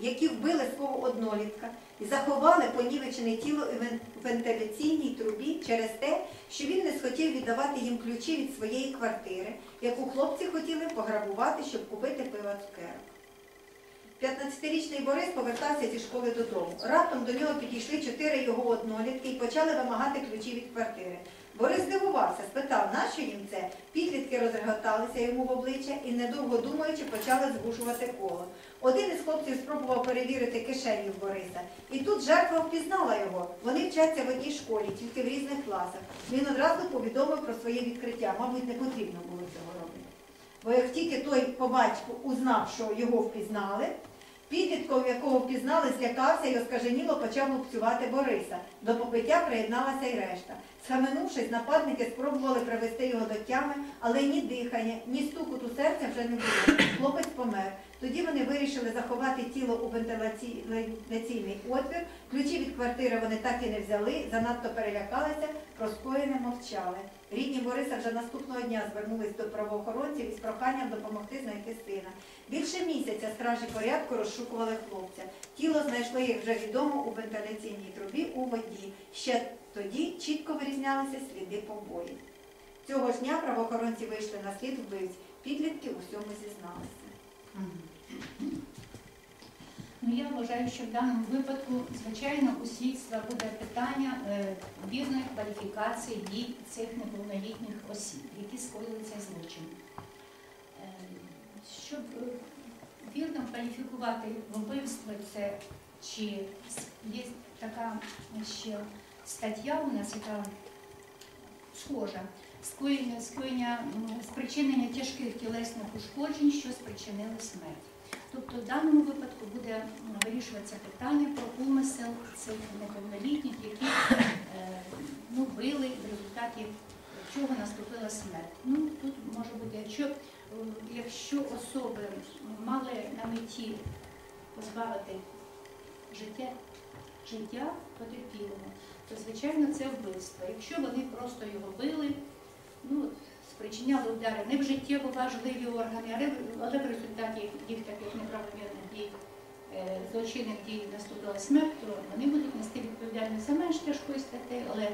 які вбили свого однолітка і заховали понівечене тіло у вентиляційній трубі через те, що він не схотів віддавати їм ключі від своєї квартири, яку хлопці хотіли пограбувати, щоб купити пива цукерок. 15-річний Борис повертався зі школи додому. Раптом до нього підійшли чотири його однолітки і почали вимагати ключі від квартири. Борис здивувався, спитав, нащо їм це? Підлітки розреготалися йому в обличчя і, недовго думаючи, почали згушувати коло. Один із хлопців спробував перевірити кишені в Бориса. І тут жертва впізнала його. Вони вчаться в одній школі, тільки в різних класах. Він одразу повідомив про своє відкриття. Мабуть, не потрібно було цього робити. Бо як тільки той по батьку узнав, що його впізнали, підлітком, якого впізнали, злякався і оскаженіло почав лупцювати Бориса. До побиття приєдналася й решта. Схаменувшись, нападники спробували привести його до тями, але ні дихання, ні стукоту серця вже не було. Хлопець помер. Тоді вони вирішили заховати тіло у вентиляційний отвір. Ключі від квартири вони так і не взяли, занадто перелякалися, про скоєне мовчали. Рідні Бориса вже наступного дня звернулись до правоохоронців із проханням допомогти знайти сина. Більше місяця стражі порядку розшукували хлопця. Тіло знайшли, як вже відомо, у вентиляційній трубі у воді. Ще тоді чітко вирізнялися сліди побоїв. Цього ж дня правоохоронці вийшли на слід вбивць. Підлітки у всьому зізналися. Вважаю, що в даному випадку, звичайно, у слідства буде питання е, вірної кваліфікації дій цих неповнолітніх осіб, які скоїли цей злочин. Е, Щоб е, вірно кваліфікувати вбивство, це чи є така ще стаття у нас, яка схожа, скоєння, скоєння спричинення тяжких тілесних ушкоджень, що спричинили смерть. Тобто в даному випадку буде вирішуватися питання про умисел цих неповнолітніх, які е, ну, били, в результаті чого наступила смерть. Ну, тут може бути, якщо, е, якщо особи мали на меті позбавити життя, життя потерпілого, то звичайно це вбивство. Якщо вони просто його били, ну, спричиняли удари не в життєво важливі органи, але, в результаті їх таких неправомірних дій, е, злочинних дій наступила смерть, то вони будуть нести відповідальність за менш тяжкою статтею, але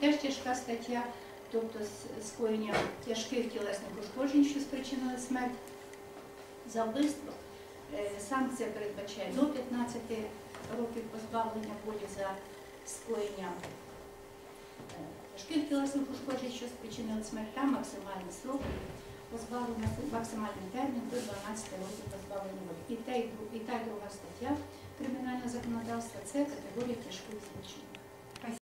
теж, тяжка стаття, тобто скоєння тяжких тілесних ушкоджень, що спричинили смерть за вбивство. Е, Санкція передбачає до 15 років позбавлення волі за скоєння тяжких тілесних ушкоджень, що спричинили смерть, та максимальний срок позбавлення, максимальний термін до 12 років позбавлення волі. І та, і та друга стаття кримінального законодавства це категорія тяжких злочинів.